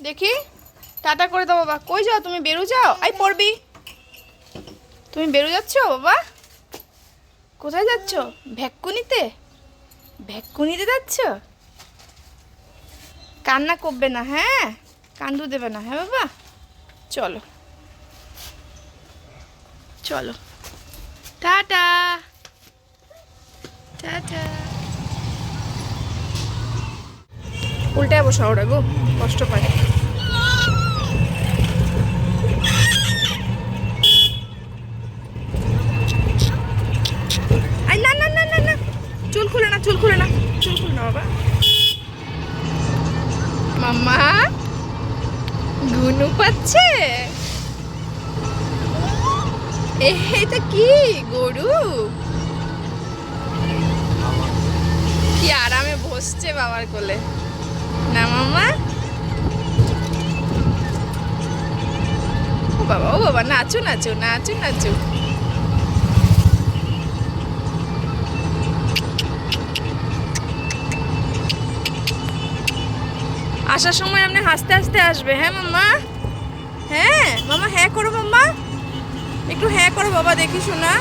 দেখি, টাটা করে দাও বাবা। কই যাও তুমি? বেরো যাও। আই, পড়বি। তুমি বেরো যাচ্ছ বাবা? কোথায় যাচ্ছ? ভ্যাকুনিতে? ভ্যাকুনিতে যাচ্ছ? কান্না করবে না হ্যাঁ? কান্দু দেবে না হ্যাঁ বাবা? চলো। চলো। টাটা। টাটা। উল্টায় বসা ওরা গো, কষ্ট পায়। না না না না না। চুল না, চুল খুলে না, চুল খুলে মাম্মা পাচ্ছে? কি, গরু? কি আরামে বসছে বাবার কোলে। না মাম্মা ও বাবা ও বাবা, নাচো নাচো নাচো নাচো। আসার সময় আপনি হাসতে হাসতে আসবে হ্যাঁ মাম্মা হ্যাঁ মামা হ্যাঁ করো মাম্মা একটু হ্যাঁ করো, বাবা, দেখি, শোনা।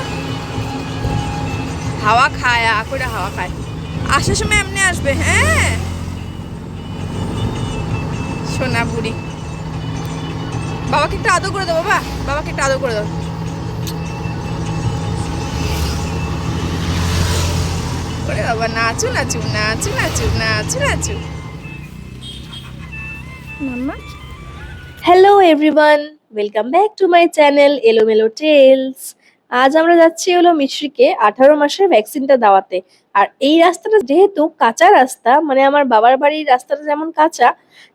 হাওয়া খায়, আ করে হাওয়া খায়। আসার সময় এমনি আসবে হ্যাঁ? সোনা বুড়ি। বাবাকে একটু আদর করে দাও, বাবা। বাবাকে একটু আদর করে দাও। করে বাবা, নাচু নাচু নাচু নাচু নাচু নাচু। Hello everyone welcome back to my channel Elomelo tales আজ আমরা যাচ্ছি হলো মিশ্রিকে আঠারো মাসের ভ্যাকসিনটা দেওয়াতে। আর এই রাস্তাটা যেহেতু কাঁচা রাস্তা মানে আমার বাবার বাড়ির রাস্তাটা যেমন কাঁচা,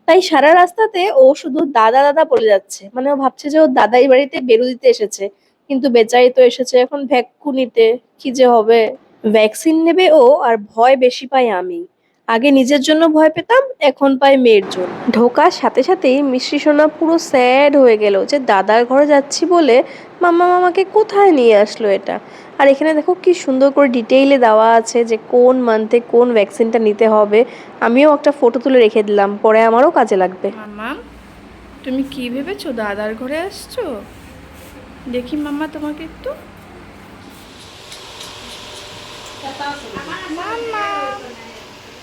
তাই সারা রাস্তাতে ও শুধু দাদা দাদা বলে যাচ্ছে। মানে ও ভাবছে যে ও দাদাই বাড়িতে বেরু দিতে এসেছে। কিন্তু বেচারি তো এসেছে এখন ভ্যাকু নিতে কি যে হবে? ভ্যাকসিন নেবে ও আর ভয় বেশি পাই আমি। আগে নিজের জন্য ভয় পেতাম এখন পাই মেয়ের জন্য। ঢোকার সাথে সাথেই মিশ্রি সোনা পুরো স্যাড হয়ে গেল যে দাদার ঘরে যাচ্ছি বলে মাম্মা মামাকে কোথায় নিয়ে আসলো এটা? আর এখানে দেখো কি সুন্দর করে ডিটেইলে দেওয়া আছে যে কোন মান্থে কোন ভ্যাকসিনটা নিতে হবে। আমিও একটা ফটো তুলে রেখে দিলাম পরে আমারও কাজে লাগবে। তুমি কি ভেবেছো দাদার ঘরে আসছো? দেখি মাম্মা তোমাকে একটু।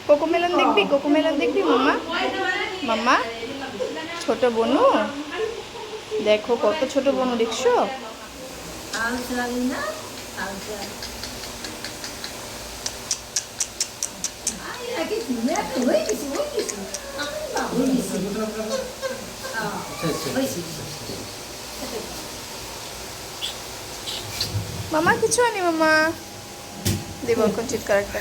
কোকোমেলন দেখবি? কোকোমেলন দেখবি মাম্মা মাম্মা ছোট বনু? দেখো কত ছোট বনু, দেখছ? মামা, কিছু আনি মামা। দেব চিৎকার একটা।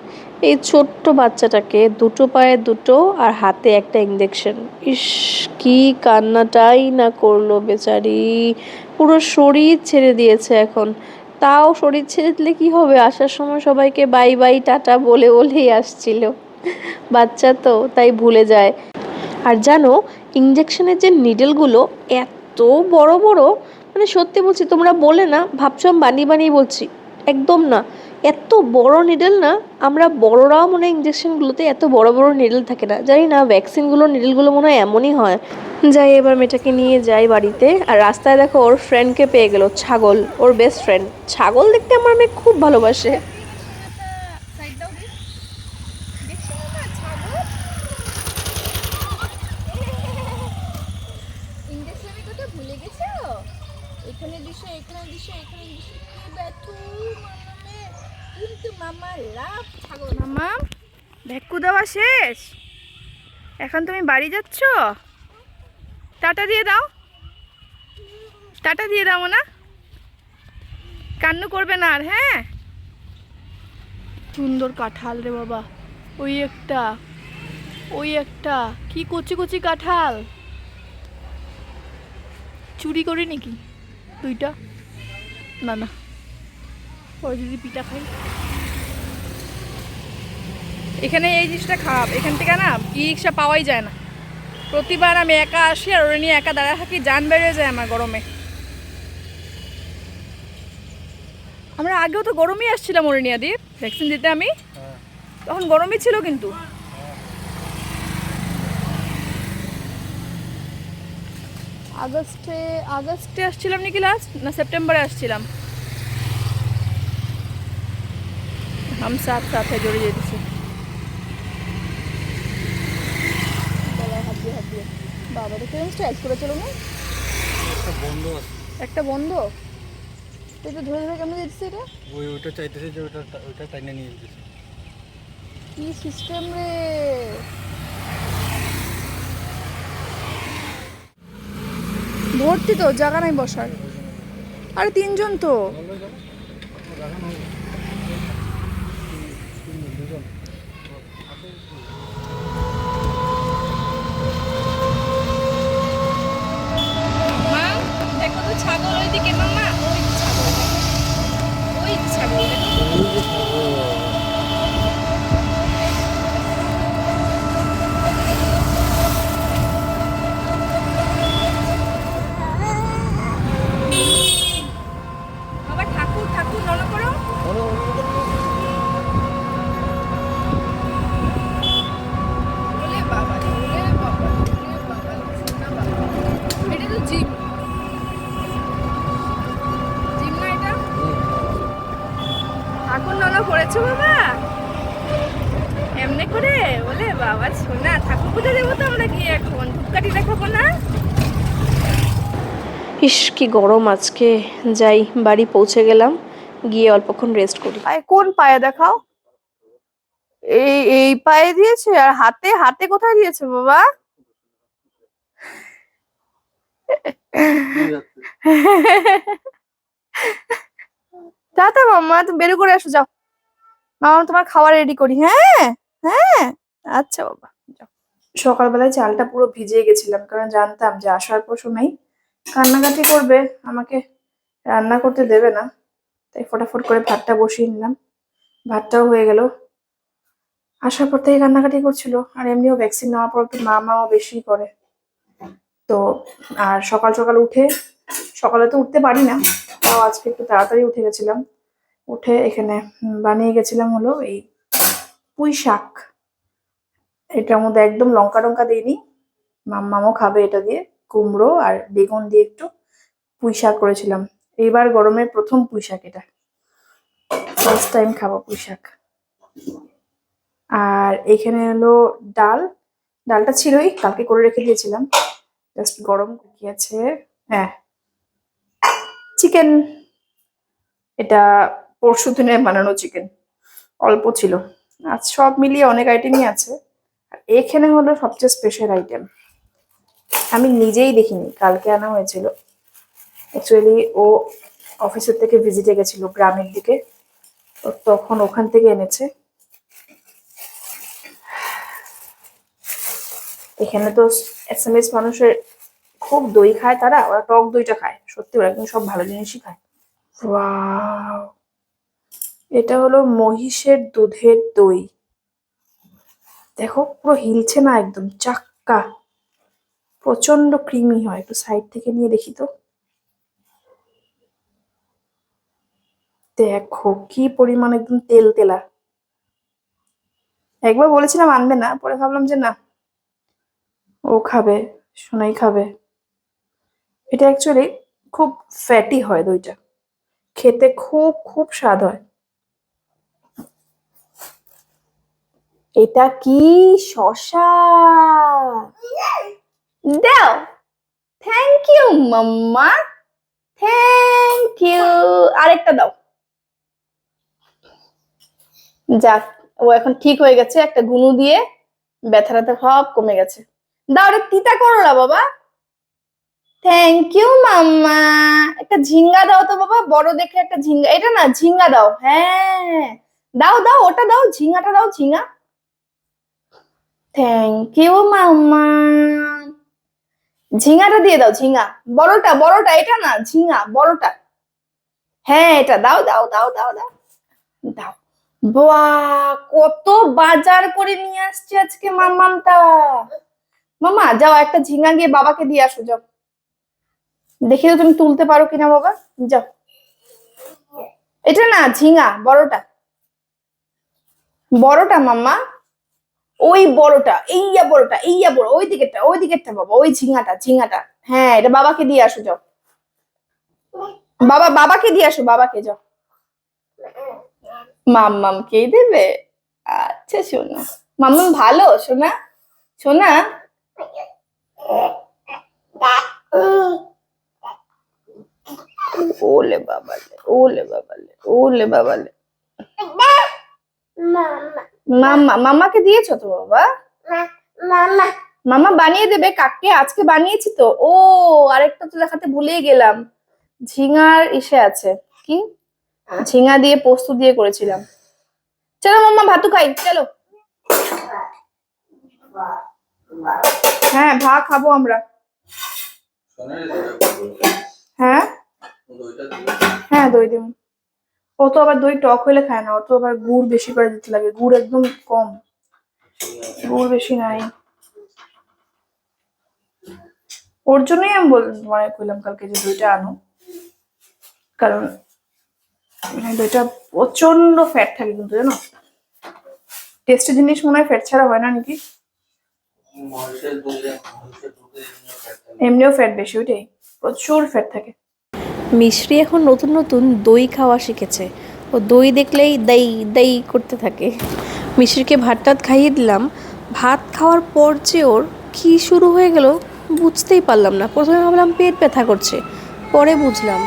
এই ছোট্ট বাচ্চাটাকে দুটো পায়ে দুটো আর হাতে একটা ইঞ্জেকশন ইস, কি কান্নাটাই না করল বেচারি। পুরো শরীর ছেড়ে দিয়েছে এখন। তাও শরীর ছেড়ে দিলে কি হবে? আসার সময় সবাইকে বাই বাই, টাটা বলে বলেই আসছিল। বাচ্চা তো, তাই ভুলে যায়। আর জানো ইঞ্জেকশনের যে নিডেলগুলো এত বড় বড় মানে সত্যি বলছি, তোমরা বলে না, ভাবছ আমি বানিয়ে বানিয়ে বলছি। একদম না। এত বড় নিডেল না, আমরা বড়রাও মনে হয় ইঞ্জেকশনগুলোতে এত বড় বড় নিডেল থাকে না। জানি না ভ্যাকসিনগুলো নিডেলগুলো মনে হয় এমনই হয়। যাই, এবার মেয়েটাকে নিয়ে যাই বাড়িতে। আর রাস্তায় দেখো, ওর ফ্রেন্ডকে পেয়ে গেল, ছাগল, ওর বেস্ট ফ্রেন্ড ছাগল দেখতে আমার মেয়ে খুব ভালোবাসে। এখানে দিছো এখানে দিছো এখানে দিছো মামা দেওয়া শেষ? এখন তুমি বাড়ি যাচ্ছ? টাটা দিয়ে দাও। টাটা দিয়ে দাও না কান্নু করবে না আর হ্যাঁ? সুন্দর কাঁঠাল রে বাবা, ওই একটা ওই একটা, কি কচি কচি কাঁঠাল। চুরি করি নাকি দুইটা? না না। যদি পিঠা খাই। এখানে এই জিনিসটা খারাপ। এখান থেকে না ই রিক্সা পাওয়াই যায় না। প্রতিবার আমি একা আসি আর ওরা নিয়ে একা দাঁড়ায় থাকি যান বেড়ে যায় আমার গরমে। আমরা আগেও তো গরমই আসছিলাম ওরে নিয়ে দিয়ে ভ্যাকসিন দিতে আমি। তখন গরমই ছিল কিন্তু। আগস্টে আগস্টে আসছিলাম নাকি লাস্ট না সেপ্টেম্বরে আসছিলাম। हम साथ साथ है জড়িয়ে যেতেছি গলায় হাত দিয়ে হাত দিয়ে বাবা তো কেমন স্টাইল করে চলো না একটা বন্ধ আছে একটা বন্ধ তো এটা ধরে ধরে কেমন যেতেছে এটা ওই ওইটা চাইতেছে যে ওইটা ওইটা টাইনে নিয়ে যেতেছে কি সিস্টেম রে ভর্তি তো জায়গা নাই বসার আরে তিনজন তো করেছ বাবা? এমনি করে? বলে বাবা সোনা ঠাকুর পুজো দেবো তো আমরা গিয়ে এখন? ধূপকাঠি দেখাবো না? ইস কি গরম আজকে। যাই বাড়ি পৌঁছে গেলাম গিয়ে অল্পক্ষণ রেস্ট করি। কোন পায়ে দেখাও? এই এই পায়ে দিয়েছে আর হাতে হাতে কোথায় দিয়েছে বাবা? টাটা মাম্মা তুমি বের করে আসো যাও। মামা তোমার খাবার রেডি করি। হ্যাঁ হ্যাঁ। আচ্ছা বাবা সকালবেলায় চালটা পুরো ভিজিয়ে গেছিলাম, কারণ জানতাম যে আসার পর সময় কান্নাকাটি করবে, আমাকে রান্না করতে দেবে না। তাই ফটাফট করে ভাতটা বসিয়ে নিলাম। ভাতটাও হয়ে গেল। আসার পর থেকে কান্নাকাটি করছিল, আর এমনিও ভ্যাকসিন নেওয়ার পর একটু মা মাও বেশি করে। তো, আর সকাল সকাল উঠে, সকালে তো উঠতে পারি না, তাও আজকে একটু তাড়াতাড়ি উঠে গেছিলাম। উঠে এখানে বানিয়ে গেছিলাম হলো এই পুঁই শাক। এটার মধ্যে একদম লঙ্কা টঙ্কা দিইনি। মাম্মামও খাবে এটা দিয়ে, কুমড়ো আর বেগুন দিয়ে একটু পুঁই শাক করেছিলাম। এইবার গরমের প্রথম পুঁই শাক এটা। ফার্স্ট টাইম খাব পুঁই শাক। আর এখানে হলো ডাল। ডালটা ছিলই, কালকে করে রেখে দিয়েছিলাম। জাস্ট গরম কি আছে। হ্যাঁ। চিকেন এটা পরশু দিনে বানানো চিকেন অল্প ছিল। আজ সব মিলিয়ে অনেক আইটেমই আছে। আর এখানে হলো সবচেয়ে স্পেশাল আইটেম আমি নিজেই দেখিনি, কালকে আনা হয়েছিল। অ্যাকচুয়ালি ও অফিসের থেকে ভিজিটে গেছিল গ্রামের দিকে। তখন ওখান থেকে এনেছে। এখানে তো এস এম এস মানুষের খুব দই খায় তারা, ওরা টক দইটা খায়। সত্যি, ওরা কিন্তু সব ভালো জিনিসই খায়। ওয়াও এটা হলো মহিষের দুধের দই। দেখো, পুরো হিলছে না একদম, চাক্কা। প্রচণ্ড ক্রিমি হয়, একটু সাইড থেকে নিয়ে দেখি তো। দেখো, কি পরিমাণ একদম তেল তেলা। একবার বলেছিলাম আনবে না, পরে ভাবলাম যে না, ও খাবে, সোনাই খাবে। এটা অ্যাকচুয়ালি খুব ফ্যাটি হয় দইটা। খেতে খুব খুব স্বাদ হয়। এটা কি শশা? দাও। Thank you mamma. Thank you আরেকটা দাও। যাক, ও এখন ঠিক হয়ে গেছে। একটা গুনু দিয়ে ব্যথা ব্যথা সব কমে গেছে। দাও রে তিতা করলা বাবা। Thank you mamma. একটা ঝিঙ্গা দাও তো বাবা। বড় দেখে একটা ঝিঙ্গা। এটা না, ঝিঙ্গা দাও। হ্যাঁ। দাও দাও, ওটা দাও। ঝিঙ্গাটা দাও, ঝিঙ্গা। থ্যাংক ইউ মাম্মা। ঝিঙাটা দিয়ে দাও, ঝিঙা। বড়টা বড়টা, এটা না, ঝিঙা, বড়টা। হ্যাঁ এটা দাও দাও দাও দাও দাও। দাও। বাহ, কত বাজার করে নিয়ে আসছে আজকে মাম্মামটা। মামা যাও, একটা ঝিঙা গিয়ে বাবাকে দিয়ে আসো, যাও। দেখি তো তুমি তুলতে পারো কিনা, বাবা। যাও। এটা না, ঝিঙা, বড়টা। বড়টা, মাম্মা। ওই বড়টা, এইয়া বড়টা, এইয়া বড়, ওই দিকেরটা ওই দিকেরটা বাবা, ওই ঝিঙাটা ঝিঙাটা। হ্যাঁ এটা বাবাকে দিয়ে আসো, যাও। বাবা, বাবাকে দিয়ে আসো, বাবাকে যাও। মাম্মাম কে দেবে? আচ্ছা শোনা মাম্মাম ভালো শোনা শোনা ওলে বাবালে ওলে বাবালে ওলে বাবালে। মাম্মা মাম্মাকে দিয়েছ তো বাবা? মামা। বানিয়ে দেবে কাককে আজকে বানিয়েছি তো। ও আরেকটা তো দেখাতে ভুলেই গেলাম। ঝিঙার ইসে আছে। কি? ঝিঙা দিয়ে পোস্ত দিয়ে করেছিলাম। চলো মাম্মা ভাতু খাই চলো। হ্যাঁ ভা খাব আমরা। হ্যাঁ? হ্যাঁ দই দিব। ও তো আবার দই টক হলে খায় না ও তো আবার গুড় বেশি করে দিতে লাগে গুড় একদম কম। গুড় বেশি নাই। ওর জন্যই আমি বল মনে করলাম কালকে যে দইটা আনো। কারণ মানে দইটা প্রচণ্ড ফ্যাট থাকে কিন্তু জানো? টেস্টের জিনিস মনে হয় ফ্যাট ছাড়া হয় না নাকি? এমনিও ফ্যাট বেশি ওইটাই। প্রচুর ফ্যাট থাকে। মিশ্রি এখন নতুন নতুন দই খাওয়া শিখেছে। ও দই দেখলেই দই দই করতে থাকে। মিশ্রিকে ভাত টাত খাইয়ে দিলাম। ভাত খাওয়ার পর যে ওর কী শুরু হয়ে গেল বুঝতেই পারলাম না। প্রথমে ভাবলাম পেট ব্যথা করছে, পরে বুঝলাম।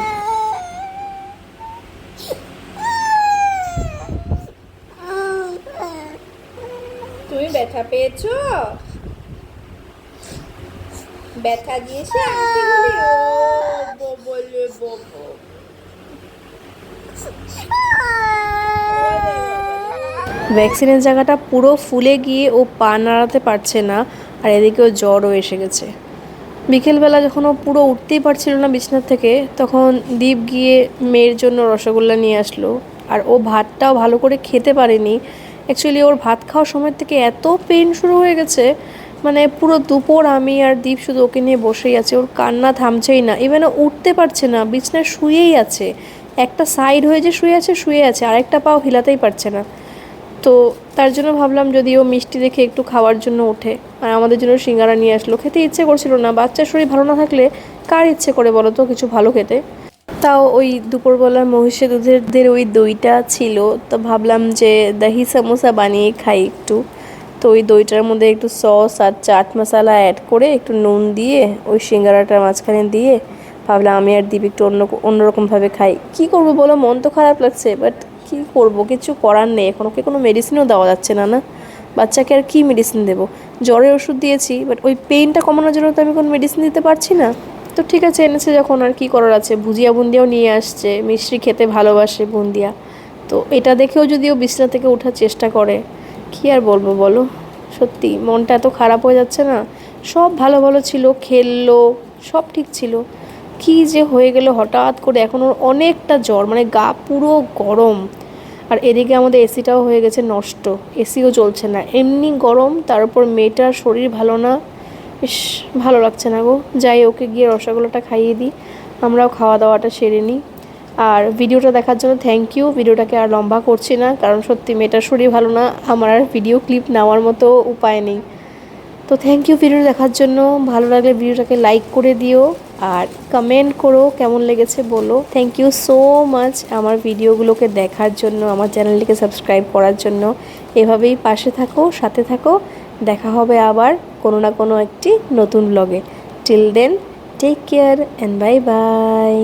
তুমি ব্যথা পেয়েছ? ব্যথা দিয়েছে আংটিগুলি ও বলে ববো ভ্যাকসিনের জায়গাটা পুরো ফুলে গিয়ে ও পা নাড়াতে পারছে না, আর এদিকে ও জ্বরও এসে গেছে। বিকেলবেলা যখন ও পুরো উঠতেই পারছিল না বিছানার থেকে, তখন দীপ গিয়ে মেয়ের জন্য রসগোল্লা নিয়ে আসলো। আর ও ভাতটাও ভালো করে খেতে পারেনি। অ্যাকচুয়ালি ওর ভাত খাওয়ার সময় থেকে এত পেন শুরু হয়ে গেছে মানে পুরো দুপুর আমি আর দীপ শুধু ওকে নিয়ে বসেই আছে, ওর কান্না থামছেই না। ইভেন উঠতে পারছে না, বিছনায় শুয়েই আছে। একটা সাইড হয়ে যে শুয়ে আছে শুয়ে আছে, আরেকটা পাও হিলাতেই পারছে না। তো তার জন্য ভাবলাম যদি ও মিষ্টি দেখে একটু খাওয়ার জন্য ওঠে। আর আমাদের জন্য সিঙ্গারা নিয়ে আসলো। খেতে ইচ্ছে করছিল না। বাচ্চার শরীর ভালো না থাকলে কার ইচ্ছে করে বলো তো কিছু ভালো খেতে? তাও ওই দুপুরবেলা মহিষে দুধের ওই দইটা ছিল। তো ভাবলাম যে দহি সমোসা বানিয়ে খাই একটু। তো ওই দইটার মধ্যে একটু সস আর চাট মশালা অ্যাড করে একটু নুন দিয়ে ওই সিঙ্গারাটার মাঝখানে দিয়ে ভাবলাম আমি আর দীপ একটু অন্য, অন্যরকমভাবে খাই। কি করব বলো? মন তো খারাপ লাগছে বাট কি করব? কিছু করার নেই। এখন ওকে কোনো মেডিসিনও দেওয়া যাচ্ছে না না? বাচ্চাকে আর কি মেডিসিন দেবো? জ্বরের ওষুধ দিয়েছি বাট ওই পেইনটা কমানোর জন্য তো আমি কোনো মেডিসিন দিতে পারছি না। তো ঠিক আছে, এনেছে যখন, আর কি করার আছে? ভুজিয়া বুন্দিয়াও নিয়ে আসছে, মিষ্টি খেতে ভালোবাসে বুন্দিয়া। তো এটা দেখেও যদি ও বিছনা থেকে ওঠার চেষ্টা করে, কি আর বলব বলো? সত্যি, মনটা এত খারাপ হয়ে যাচ্ছে না? সব ভালো ভালো ছিল, খেললো, সব ঠিক ছিল। কি যে হয়ে গেল হঠাৎ করে, এখন ওর অনেকটা জ্বর মানে গা পুরো গরম। আর এদিকে আমাদের এসিটাও হয়ে গেছে নষ্ট, এসিও চলছে না। এমনি গরম তার উপর মেয়েটার শরীর ভালো না। ইস, ভালো লাগছে না গো। যাই ওকে গিয়ে রসগোল্লাটা খাইয়ে দিই। আমরাও খাওয়া দাওয়াটা সেরে নিই। আর ভিডিওটা দেখার জন্য থ্যাংক ইউ ভিডিওটাকে আর লম্বা করছি না, কারণ সত্যি মেয়েটার শরীর ভালো না। আমার আর ভিডিও ক্লিপ নেওয়ার মতো উপায় নেই। তো থ্যাংক ইউ ভিডিও দেখার জন্য। ভালো লাগলে ভিডিওটাকে লাইক করে দিও আর কমেন্ট করো কেমন লেগেছে বলো। থ্যাংক ইউ সো মাচ আমার ভিডিওগুলোকে দেখার জন্য, আমার চ্যানেলটিকে সাবস্ক্রাইব করার জন্য। এভাবেই পাশে থাকো, সাথে থাকো। দেখা হবে আবার কোনো না কোনো একটি নতুন ব্লগে till then take care and bye bye